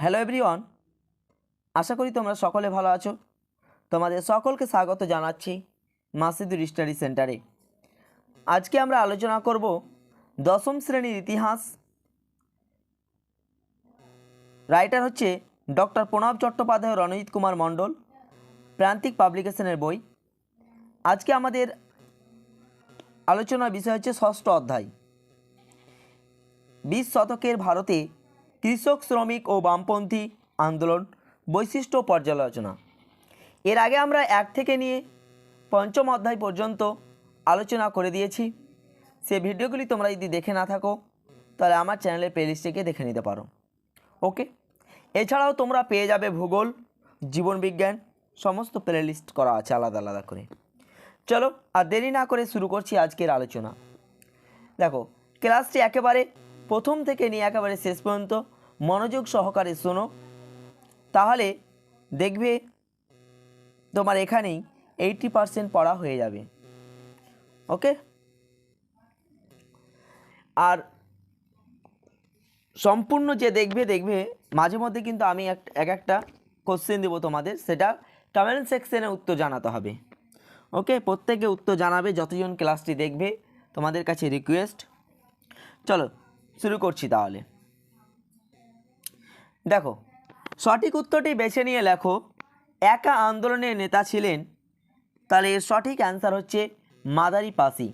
Hello everyone আশা করি তোমরা সকলে ভালো আছো। তোমাদের সকলকে স্বাগত জানাচ্ছি মাসিদুর স্টাডি সেন্টারে আজকে আমরা আলোচনা করব দশম শ্রেণির ইতিহাস। রাইটার হচ্ছে ডক্টর প্রণব চট্টোপাধ্যায় রণজিৎ কুমার মণ্ডল, প্রান্তিক পাবলিকেশনের বই। আজকে আমাদের আলোচনার বিষয় হচ্ছে ষষ্ঠ অধ্যায়। বিশ শতকের ভারতে কৃষক, শ্রমিক ও বামপন্থী আন্দোলন বৈশিষ্ট্য পর্যালোচনা। এর আগে আমরা এক থেকে নিয়ে পঞ্চম অধ্যায় পর্যন্ত আলোচনা করে দিয়েছি। সে ভিডিওগুলি তোমরা যদি দেখে না থাকো, তাহলে আমার চ্যানেলের প্লেলিস্টে দেখে নিতে পারো। ওকে? এছাড়াও তোমরা পেয়ে যাবে ভূগোল জীবনবিজ্ঞান সমস্ত প্লেলিস্ট করা আছে আলাদা আলাদা করে। চলো আর দেরি না করে শুরু করছি আজকের আলোচনা। দেখো ক্লাসটি একেবারে প্রথম থেকে নিয়ে একেবারে শেষ পর্যন্ত মনোযোগ সহকারে শোনো। তাহলে দেখবে তোমার এখানেই এইটি পারসেন্ট পড়া হয়ে যাবে। ওকে? আর সম্পূর্ণ যে দেখবে দেখবে, মাঝে মধ্যে কিন্তু আমি এক এক একটা কোশ্চেন দেবো তোমাদের। সেটা কমেন্ট সেকশনে উত্তর জানাতে হবে। ওকে? প্রত্যেকে উত্তর জানাবে, যতজন ক্লাসটি দেখবে, তোমাদের কাছে রিকোয়েস্ট চলো। শুরু করছি তাহলে। দেখো, সঠিক উত্তরটি বেছে নিয়ে লেখো, একা আন্দোলনের নেতা ছিলেন, তাহলে সঠিক অ্যান্সার হচ্ছে Madari Pasi.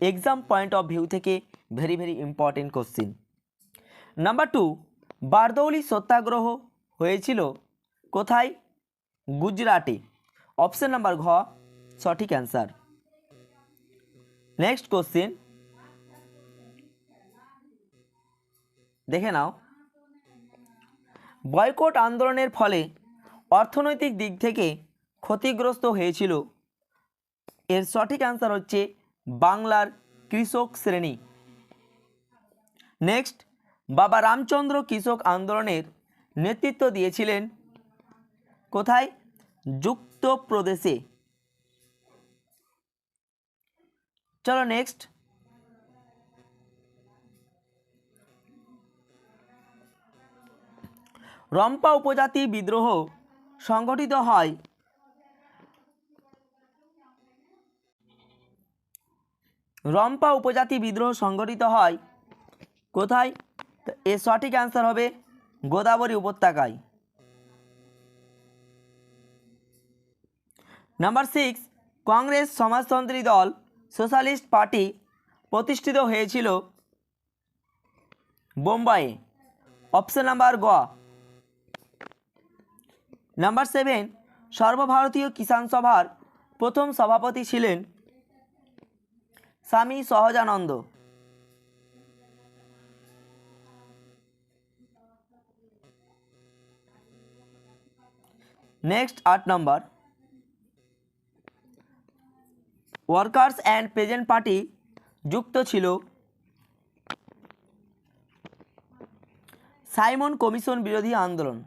Exam point of view থেকে very very important question number two Bardoli Satyagraha হয়েছিল কোথায়? গুজরাটে। অপশন নাম্বার ঘ, সঠিক অ্যান্সার নেক্সট কোশ্চিন দেখে নাও। বয়কট আন্দোলনের ফলে অর্থনৈতিক দিক থেকে ক্ষতিগ্রস্ত হয়েছিল। এর সঠিক অ্যান্সার হচ্ছে বাংলার কৃষক শ্রেণি। নেক্সট বাবা রামচন্দ্র কৃষক আন্দোলনের নেতৃত্ব দিয়েছিলেন কোথায়? যুক্তপ্রদেশে। চলো নেক্সট রম্পা উপজাতি বিদ্রোহ সংগঠিত হয়। রম্পা উপজাতি বিদ্রোহ সংগঠিত হয়। কোথায়? এর সঠিক অ্যান্সার হবে গোদাবরী উপত্যকায়। নাম্বার সিক্স কংগ্রেস সমাজতন্ত্রী দল সোশ্যালিস্ট পার্টি প্রতিষ্ঠিত হয়েছিল বোম্বাইয়ে। অপশন নাম্বার গ নাম্বার সেভেন সর্বভারতীয় কিষাণ সভার প্রথম সভাপতি ছিলেন স্বামী সহজানন্দ। নেক্সট আট নম্বর ওয়ার্কার্স অ্যান্ড পেজেন্ট পার্টি যুক্ত ছিল সাইমন কমিশন বিরোধী আন্দোলন।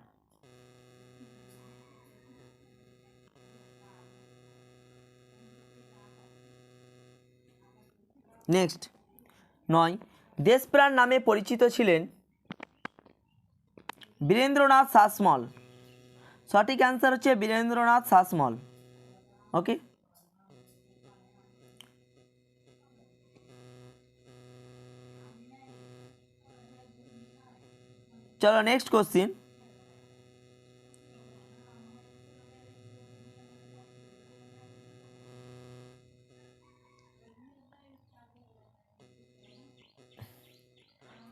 নেক্সট নয়, দেশপ্রাণ নামে পরিচিত ছিলেন বীরেন্দ্রনাথ শাসমল। সঠিক অ্যান্সার হচ্ছে বীরেন্দ্রনাথ শাসমল। ওকে চলো নেক্সট কোশ্চিন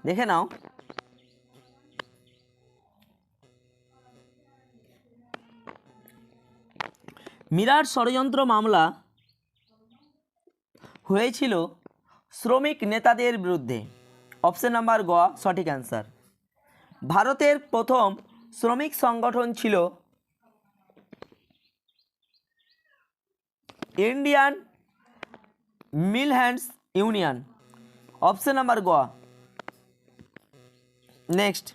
দেখে নাও। মিরাট ষড়যন্ত্র মামলা হয়েছিল শ্রমিক নেতাদের বিরুদ্ধে। অপশন নাম্বার গ, সঠিক অ্যান্সার ভারতের প্রথম শ্রমিক সংগঠন ছিল Indian mill hands union. Option number গ নেক্সট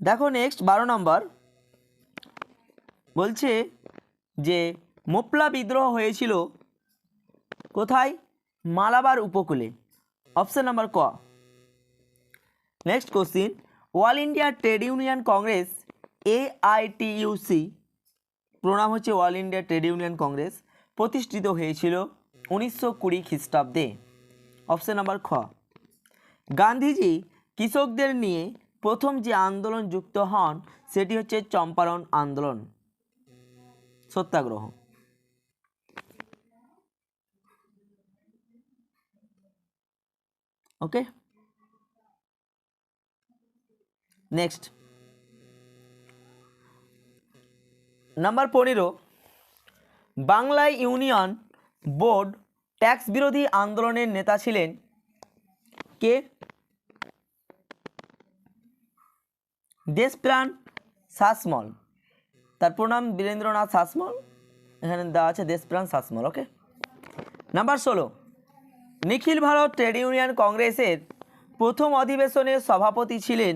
দেখো নেক্সট বারো নম্বর বলছে যে, মোপলা বিদ্রোহ হয়েছিল কোথায়? মালাবার উপকূলে। অপশান নাম্বার ক। Next question all India trade union congress AITUC প্রণাম হচ্ছে all India trade union congress প্রতিষ্ঠিত হয়েছিল উনিশশো কুড়ি খ্রিস্টাব্দে। অপশান নাম্বার খ। গান্ধীজি কৃষকদের নিয়ে প্রথম যে আন্দোলন যুক্ত হন, সেটি হচ্ছে চম্পারণ আন্দোলন। সত্যাগ্রহ। ওকে? নেক্সট। নাম্বার পনেরো। বাংলায় ইউনিয়ন বোর্ড ট্যাক্স বিরোধী আন্দোলনের নেতা ছিলেন কে? দেশপ্রাণ শাসমল। তার প্রণাম বীরেন্দ্রনাথ শাসমল। এখানে দেওয়া আছে দেশপ্রাণ শাসমল ওকে নাম্বার ষোলো। নিখিল ভারত ট্রেড ইউনিয়ন কংগ্রেসের প্রথম অধিবেশনের সভাপতি ছিলেন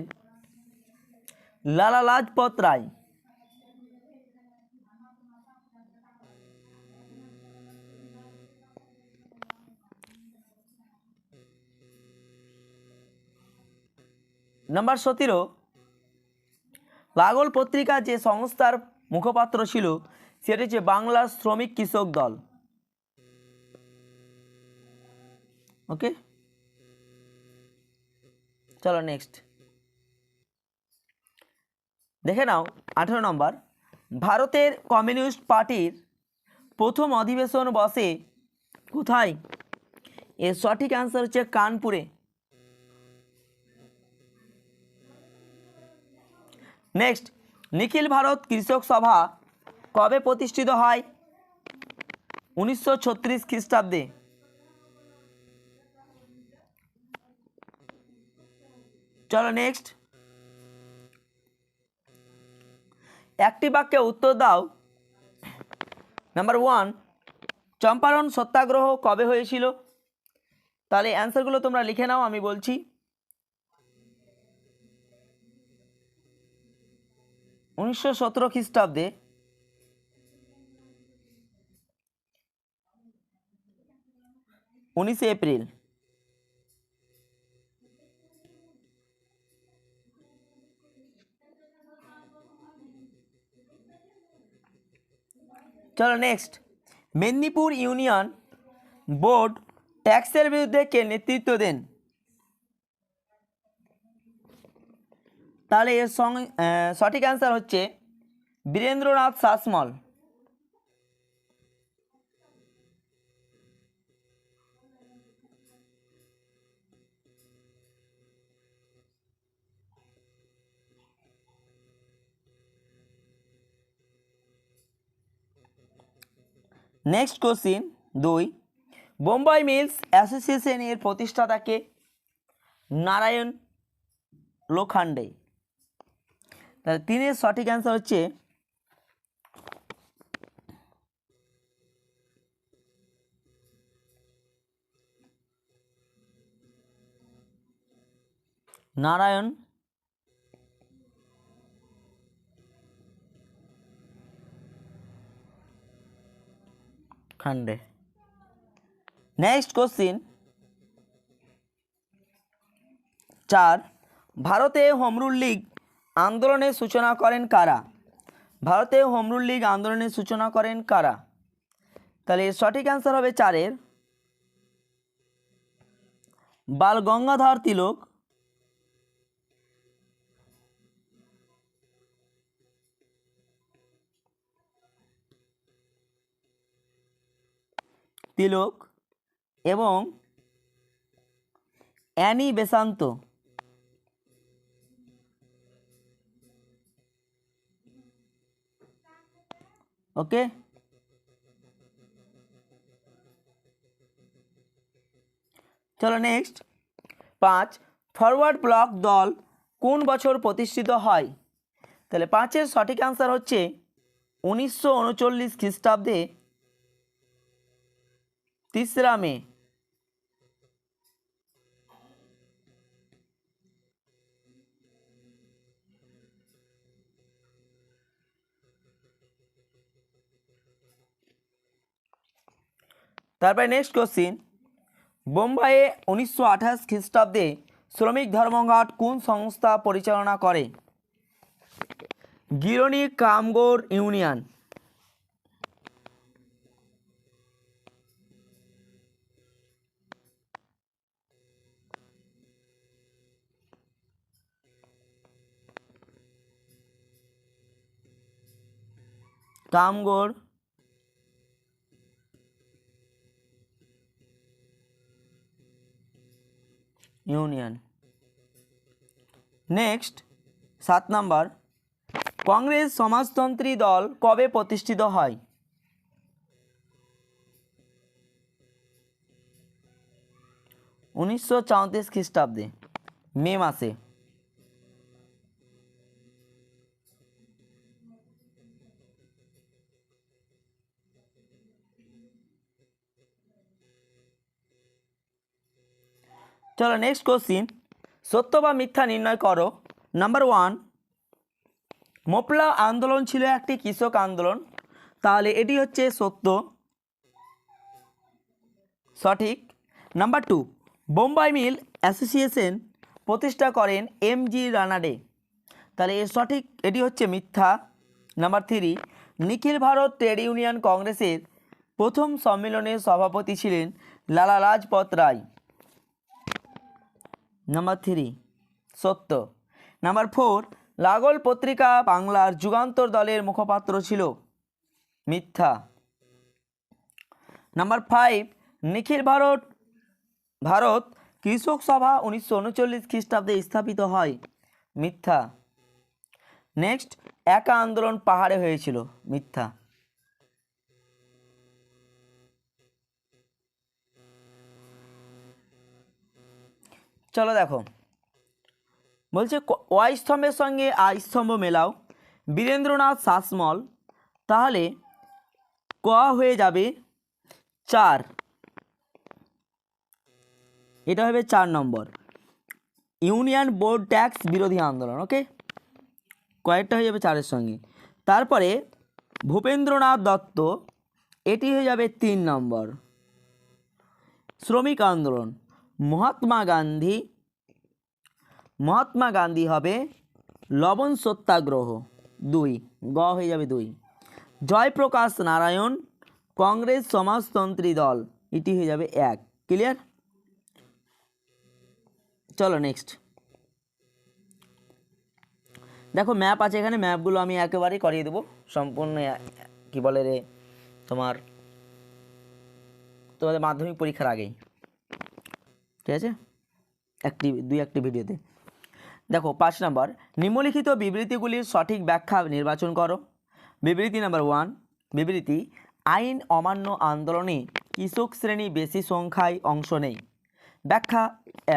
লালা লাজপত রায়। নাম্বার সতেরো, লাগল পত্রিকা যে সংস্থার মুখপাত্র ছিল, সেটি হচ্ছে বাংলার শ্রমিক কৃষক দল। ওকে? চলো নেক্সট দেখে নাও, আঠেরো নম্বর। ভারতের কমিউনিস্ট পার্টির প্রথম অধিবেশন বসে কোথায়? এর সঠিক অ্যান্সার হচ্ছে কানপুরে। নেক্সট নিখিল ভারত কৃষক সভা কবে প্রতিষ্ঠিত হয়? উনিশশো ছত্রিশ খ্রিস্টাব্দে। চলো নেক্সট একটি বাক্যে উত্তর দাও। নাম্বার ওয়ান চম্পারণ সত্যাগ্রহ কবে হয়েছিল? তাহলে অ্যান্সারগুলো তোমরা লিখে নাও, আমি বলছি। উনিশশো সতেরো খ্রিস্টাব্দে উনিশে এপ্রিল চলো নেক্সট মেদিনীপুর ইউনিয়ন বোর্ড ট্যাক্সের বিরুদ্ধে কে নেতৃত্ব দেন? তাহলে এর সঙ্গে সঠিক অ্যান্সার হচ্ছে বীরেন্দ্রনাথ শাসমল। নেক্সট কোশ্চিন দুই। বোম্বাই মিলস অ্যাসোসিয়েশনের প্রতিষ্ঠাতাকে নারায়ণ লোখান্ডে। তাহলে তিনের সঠিক অ্যান্সার হচ্ছে নারায়ণ। খান্ডে। নেক্সট কোশ্চিন চার ভারতে হোমরুল লীগ আন্দোলনের সূচনা করেন কারা? ভারতে হোমরুল লীগ আন্দোলনের সূচনা করেন কারা? তাহলে সঠিক অ্যান্সার হবে চারের। বাল গঙ্গাধর তিলক তিলক এবং অ্যানি বেসান্ত। ওকে? চলো নেক্সট পাঁচ ফরওয়ার্ড ব্লক দল কোন বছর প্রতিষ্ঠিত হয়? তাহলে পাঁচের সঠিক অ্যান্সার হচ্ছে উনিশশো উনচল্লিশ খ্রিস্টাব্দে তিসরা মে। তারপরে নেক্সট কোশ্চিন বোম্বাইয়ে উনিশশো আঠাশ খ্রিস্টাব্দে শ্রমিক ধর্মঘট কোন সংস্থা পরিচালনা করে? Girni Kamgar union. Kamgar union. Next, সাত নাম্বার, কংগ্রেস সমাজতন্ত্রী দল কবে প্রতিষ্ঠিত হয়? উনিশশো চৌত্রিশ খ্রিস্টাব্দে, মে মাসে। চলো নেক্সট কোশ্চিন সত্য বা মিথ্যা নির্ণয় করো। নাম্বার ওয়ান মোপলা আন্দোলন ছিল একটি কৃষক আন্দোলন। তাহলে এটি হচ্ছে সত্য। সঠিক। Number two Bombay mill association প্রতিষ্ঠা করেন এম জি রানাডে। তাহলে এর সঠিক, এটি হচ্ছে মিথ্যা। নাম্বার থ্রি নিখিল ভারত ট্রেড ইউনিয়ন কংগ্রেসের প্রথম সম্মেলনের সভাপতি ছিলেন লালা লাজপত রায়। নাম্বার থ্রি সত্য নাম্বার ফোর লাগল পত্রিকা বাংলার যুগান্তর দলের মুখপাত্র ছিল মিথ্যা নাম্বার ফাইভ নিখিল ভারত ভারত কৃষক সভা উনিশশো উনচল্লিশ খ্রিস্টাব্দে স্থাপিত হয়। মিথ্যা নেক্সট একা আন্দোলন পাহাড়ে হয়েছিল। মিথ্যা চলো দেখো। বলছে ওয়াই স্তম্ভের সঙ্গে আই স্তম্ভ মেলাও। বীরেন্দ্রনাথ শাসমল, তাহলে ক হয়ে যাবে চার। এটা হবে চার নম্বর। ইউনিয়ন বোর্ড ট্যাক্স বিরোধী আন্দোলন, ওকে? কয়েকটা হয়ে যাবে চারের সঙ্গে। তারপরে ভূপেন্দ্রনাথ দত্ত, এটি হয়ে যাবে তিন নম্বর। শ্রমিক আন্দোলন। মহাত্মা গান্ধী মহাত্মা গান্ধী হবে লবণ সত্যাগ্রহ দুই, গ হয়ে যাবে দুই। জয়প্রকাশ নারায়ণ, কংগ্রেস সমাজতন্ত্রী দল, এটি হয়ে যাবে এক। ক্লিয়ার চলো নেক্সট দেখো ম্যাপ আছে এখানে ম্যাপগুলো আমি একেবারেই করিয়ে দেবো। সম্পূর্ণ, কি বলে রে, তোমার, তোমাদের মাধ্যমিক পরীক্ষার আগেই। ঠিক আছে? একটি, দুই একটি ভিডিওতে। দেখো, পাঁচ নাম্বার, নিম্নলিখিত বিবৃতিগুলির সঠিক ব্যাখ্যা নির্বাচন করো। বিবৃতি নাম্বার ওয়ান, বিবৃতি, আইন অমান্য আন্দোলনে কৃষক শ্রেণি বেশি সংখ্যায় অংশ নেই। ব্যাখ্যা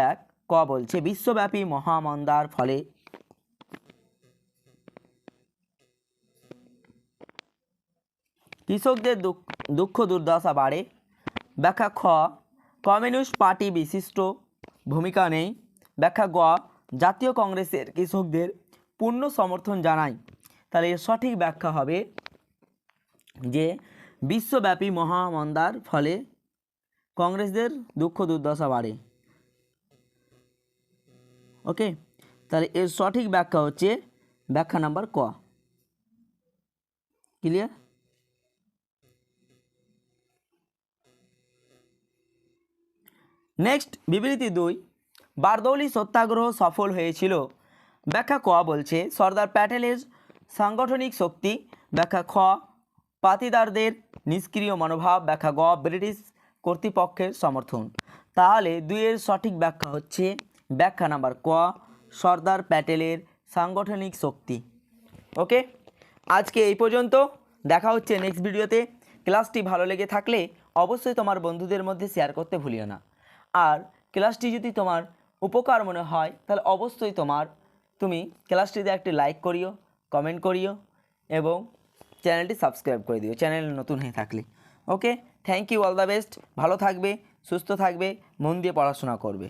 এক, ক বলছে, বিশ্বব্যাপী মহামন্দার ফলে কৃষকদের দুঃখ দুর্দশা বাড়ে। ব্যাখ্যা খ কমিউনিস্ট পার্টি বিশিষ্ট ভূমিকা নেই। ব্যাখ্যা গ জাতীয় কংগ্রেসের কৃষকদের পূর্ণ সমর্থন জানায়। তাহলে এর সঠিক ব্যাখ্যা হবে যে, বিশ্বব্যাপী মহামন্দার ফলে কংগ্রেসদের দুঃখ দুর্দশা বাড়ে। ওকে? তাহলে এর সঠিক ব্যাখ্যা হচ্ছে ব্যাখ্যা নাম্বার ক। ক্লিয়ার? নেক্সট বিবৃতি দুই। বারদৌলি সত্যাগ্রহ সফল হয়েছিল। ব্যাখ্যা ক বলছে, সর্দার প্যাটেলের সাংগঠনিক শক্তি। ব্যাখ্যা খ, পাতিদারদের নিষ্ক্রিয় মনোভাব। ব্যাখ্যা গ, ব্রিটিশ কর্তৃপক্ষের সমর্থন। তাহলে দুইয়ের সঠিক ব্যাখ্যা হচ্ছে, ব্যাখ্যা নাম্বার ক, সর্দার প্যাটেলের সাংগঠনিক শক্তি। ওকে আজকে এই পর্যন্ত। দেখা হচ্ছে নেক্সট ভিডিওতে ক্লাসটি ভালো লেগে থাকলে অবশ্যই তোমার বন্ধুদের মধ্যে শেয়ার করতে ভুলিও না। আর ক্লাসটি যদি তোমার উপকার মনে হয়, তাহলে অবশ্যই তোমার, তুমি ক্লাসটিতে একটি লাইক করিও কমেন্ট করিও এবং চ্যানেলটি সাবস্ক্রাইব করে দিও চ্যানেল নতুন হয়ে থাকলে। Okay thank you all the best ভালো থাকবে, সুস্থ থাকবে, মন দিয়ে পড়াশোনা করবে।